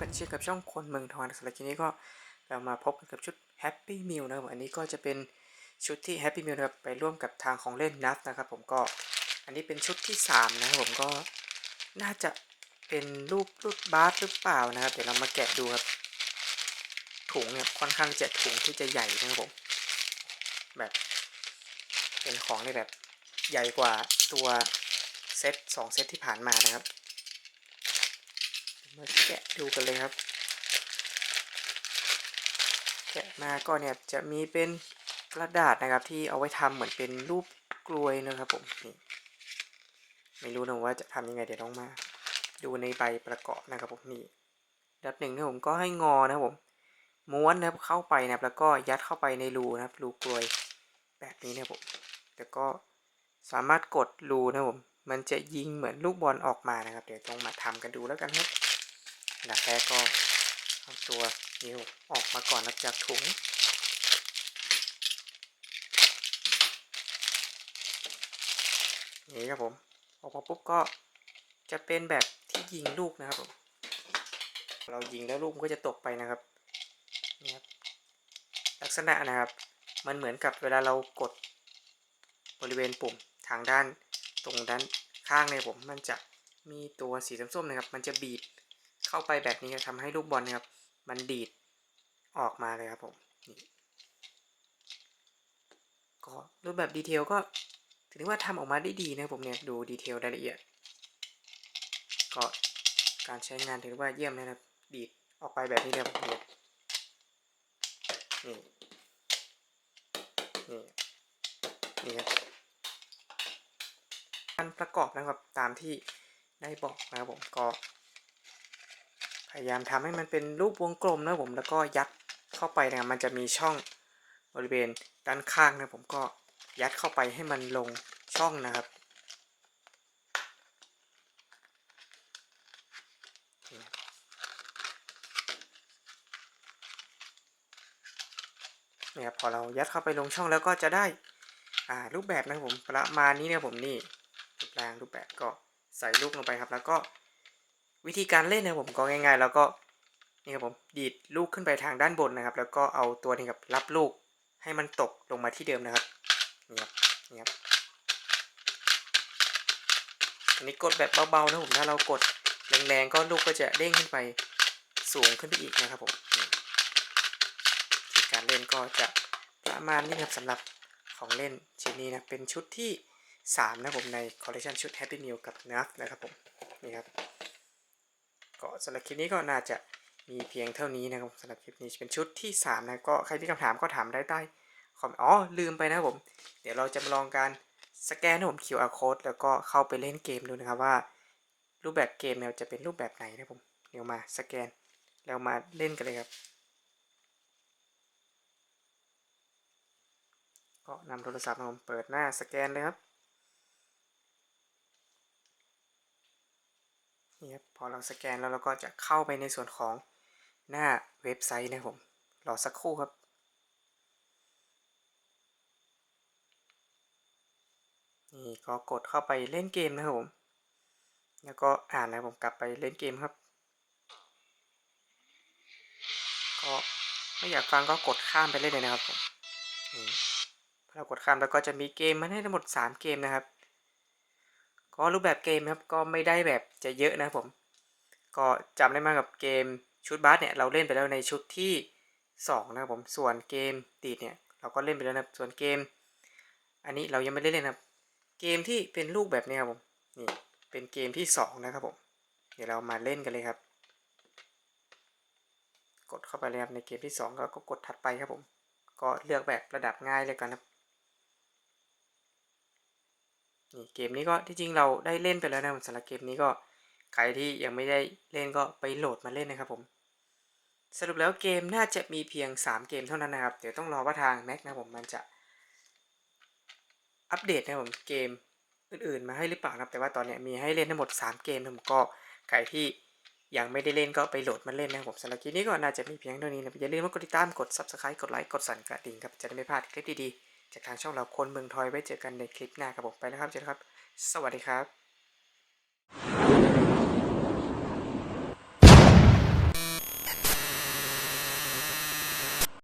กันเช่นกับช่องคนเมืองทองสำหรับทีนี้ก็เรามาพบกันกับชุด Happy Meal นะครับอันนี้ก็จะเป็นชุดที่ Happy Meal นะครับไปร่วมกับทางของเล่นนัฟนะครับ ผมก็อันนี้เป็นชุดที่ 3 นะครับผมก็น่าจะเป็นรูปรูปบาสหรือเปล่านะครับ เดี๋ยวเรามาแกะดูครับ ถุงเนี่ยค่อนข้างจะถุงที่จะใหญ่นะครับผมแบบเป็นของที่แบบใหญ่กว่าตัวเซตสองเซตที่ผ่านมานะครับ มาแกะดูกันเลยครับ แกะมาก็เนี่ยจะมีเป็นกระดาษนะครับที่เอาไว้ทำเหมือนเป็นรูปกลวยนะครับผมนี่ไม่รู้นะว่าจะทำยังไงเดี๋ยวต้องมา ดูในใบประกอบนะครับผมนี่ดับหนึ่งนะผมก็ให้งอนะครับผมม้วนนะครับเข้าไปนะครับแล้วก็ยัดเข้าไปในรูนะครับรูกลวยแบบนี้นะครับผมแล้วก็สามารถกดรูนะครับผมมันจะยิงเหมือนลูกบอลออกมานะครับ เดี๋ยวต้องมาทำกันดูแล้วกันครับ ดับแรกก็เอาตัวนิ้วออกมาก่อนนะจากถุง นี่ครับผม ออกมาปุ๊บก็จะเป็นแบบที่ยิงลูกนะครับผม เรายิงแล้วลูกมันก็จะตกไปนะครับนี่ครับลักษณะนะครับ มันเหมือนกับเวลาเรากดบริเวณปุ่มทางด้านตรงด้านข้างเนี่ยผมมันจะมีตัวสีส้มๆนะครับ มันจะบีบ เข้าไปแบบนี้จะทำให้ลูกบอลนะครับ มันดีดออกมาเลยครับผมก็รูปแบบดีเทลก็ถือว่าทำออกมาได้ดีนะครับผมเนี่ยดูดีเทลรายละเอียด ก็การใช้งานถือว่าเยี่ยมนะครับ ดีดออกไปแบบนี้เลยผมเนี่ยนี่นี่นี่ครับการประกอบนะครับตามที่ได้บอกนะครับผมก็ พยายามทำให้มันเป็นรูปวงกลมนะผมแล้วก็ยัดเข้าไปนะมันจะมีช่องบริเวณด้านข้างนะผมก็ยัดเข้าไปให้มันลงช่องนะครับเนี่ยพอเรายัดเข้าไปลงช่องแล้วก็จะได้อ่ารูปแบบนะครับผมประมาณนี้นะผมนี่รูปแรงรูปแบบก็ใส่ลูกลงไปครับ แล้วก็ วิธีการเล่นนะผมก็ง่ายๆ แล้วก็นี่ครับผมดีดลูกขึ้นไปทางด้านบนนะครับ แล้วก็เอาตัวนี้ครับรับลูกให้มันตกลงมาที่เดิมนะครับนี่ครับนี่ครับอันนี้กดแบบเบาๆนะผมถ้าเรากดแรงๆก็ลูกก็จะเด้งขึ้นไปสูงขึ้นไปอีกนะครับผมวิธีการเล่นก็จะประมาณนี้ครับสำหรับของเล่นชิ้นนี้นะเป็นชุดที่ 3 นะผมในคอลเลคชันชุด Happy Meal กับ Nerf นะครับผมนี่ครับ สำหรับคลิปนี้ก็น่าจะมีเพียงเท่านี้นะครับสำหรับคลิปนี้เป็นชุดที่ 3 นะก็ใครที่คำถามก็ถามได้ใต้คอมอ๋อลืมไปนะผม เดี๋ยวเราจะมาลองการสแกนนะผม QR code แล้วก็เข้าไปเล่นเกมดูนะครับว่า รูปแบบเกมเนี่ยจะเป็นรูปแบบไหนนะผมเดี๋ยวมาสแกนแล้วมาเล่นกันเลยครับ ก็นำโทรศัพท์มาผมเปิดหน้าสแกนเลยครับ นี่ครับพอเราสแกนแล้วเราก็จะเข้าไปในส่วนของหน้าเว็บไซต์นะผมรอสักครู่ครับนี่ก็กดเข้าไปเล่นเกมนะครับผม แล้วก็อ่านนะผมกลับไปเล่นเกมครับ ก็ไม่อยากฟังก็กดข้ามไปเล่นเลยนะครับผมพอเรากดข้ามแล้วก็จะมีเกมมาให้ทั้งหมด 3 เกมนะครับ ก็รูปแบบเกมครับก็ไม่ได้แบบจะเยอะนะครับผม ก็จำได้มากกับเกมชุดบาสเนี่ยเราเล่นไปแล้วในชุดที่ 2 นะครับผมส่วนเกมตีดเนี่ยเราก็เล่นไปแล้วนะส่วนเกม อันนี้เรายังไม่ได้เล่นนะครับ เกมที่เป็นรูปแบบนี้ครับผมนี่เป็นเกมที่ 2 นะครับผม เดี๋ยวเรามาเล่นกันเลยครับ กดเข้าไปเลยครับในเกมที่ 2 แล้วก็กดถัดไปครับผม ก็เลือกแบบระดับง่ายเลยกันครับนี่ เกมนี้ก็ที่จริงเราได้เล่นไปแล้วนะสำหรับเกมนี้ก็ใครที่ยังไม่ได้เล่นก็ไปโหลดมาเล่นนะครับผม สรุปแล้วเกมน่าจะมีเพียง 3 เกมเท่านั้นนะครับ เดี๋ยวต้องรอว่าทาง Mac นะผมมันจะอัปเดตนะผมเกมอื่นๆมาให้หรือเปล่านะครับ แต่ว่าตอนนี้มีให้เล่นทั้งหมด 3 เกมนะผมก็ใครที่ยังไม่ได้เล่นก็ไปโหลดมาเล่นนะครับผมสำหรับคลิปนี้ก็น่าจะมีเพียงเท่านี้นะอย่าลืมกดติดตามกด Subscribe กดไลค์กดสั่นกระดิ่งครับจะได้ไม่พลาดคลิปดีๆ จากทางช่องเราคนเมืองทอยไว้เจอกันในคลิปหน้าครับผมไปแล้วครับเจอกันครับ สวัสดีครับ